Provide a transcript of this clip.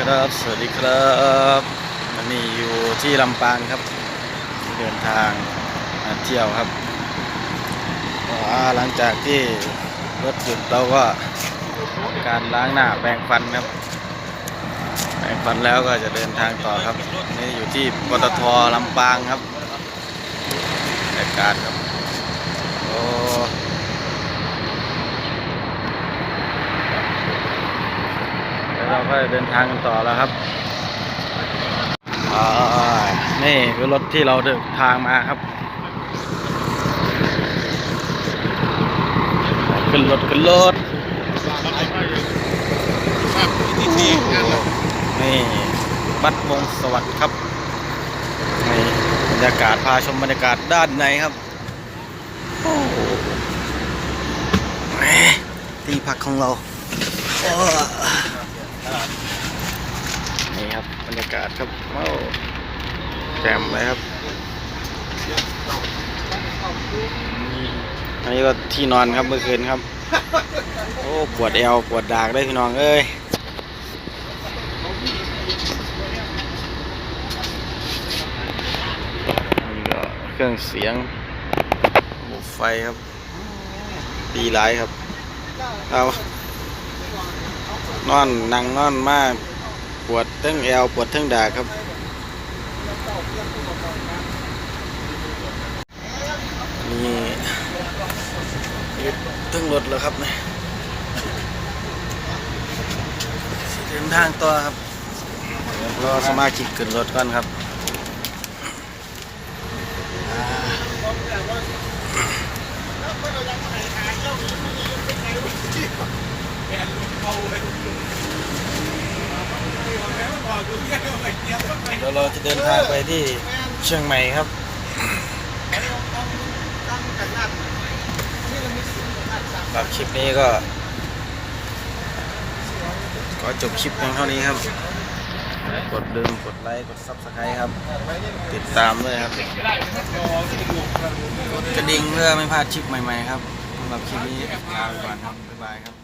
ครับ สวัสดีครับวันนี้อยู่ที่ลำปางครับ เดินทางมาเที่ยวครับหลังจากที่รถหยุดเราก็ทำการล้างหน้าแปรงฟันครับ แปรงฟันแล้วก็จะเดินทางต่อครับ นี่อยู่ที่ปตทลำปางครับบรรยากาศครับ โอ้ เดี๋ยวเรา ก็เดินทางกันต่อแล้วครับอ่านี่คือรถที่เราเดินทางมาครับ ขึ้นรถขึ้นรถนี่บัดวงสวัสดิ์ครับนี่บรรยากาศพาชมบรรยากาศด้านในครับโอ้โหแหมที่พักของเรา นี่ครับบรรยากาศครับโอ้แจ่มเลยครับนี่อันนี้ก็ที่นอนครับเมื่อคืนครับ โอ้ปวดเอวปวดดากได้พี่น้องเอ้ยนี่ก็เครื่องเสียงบไฟครับ ดีหลายครับเอา นอนนั่งนอนมากปวดทั้งแอวปวดทั้งดาครับนี่ยึดทั้งรถแล้วครับเนี่ยเดินทางต่อครับรอสมาชิกขึ้นรถก่อนครับ เดี๋ยวเราจะเดินทางไปที่เชียงใหม่ครับแบบคลิปนี้ก็ขอจบคลิปเพียงเท่านี้ครับ กดลืมกดไลค์ กดซับสไครต์ครับ ติดตามด้วยครับ กดกระดิ่งเพื่อไม่พลาดคลิปใหม่ๆครับสำหรับคลิปนี้ลาไปก่อนครับ บ๊ายบายครับ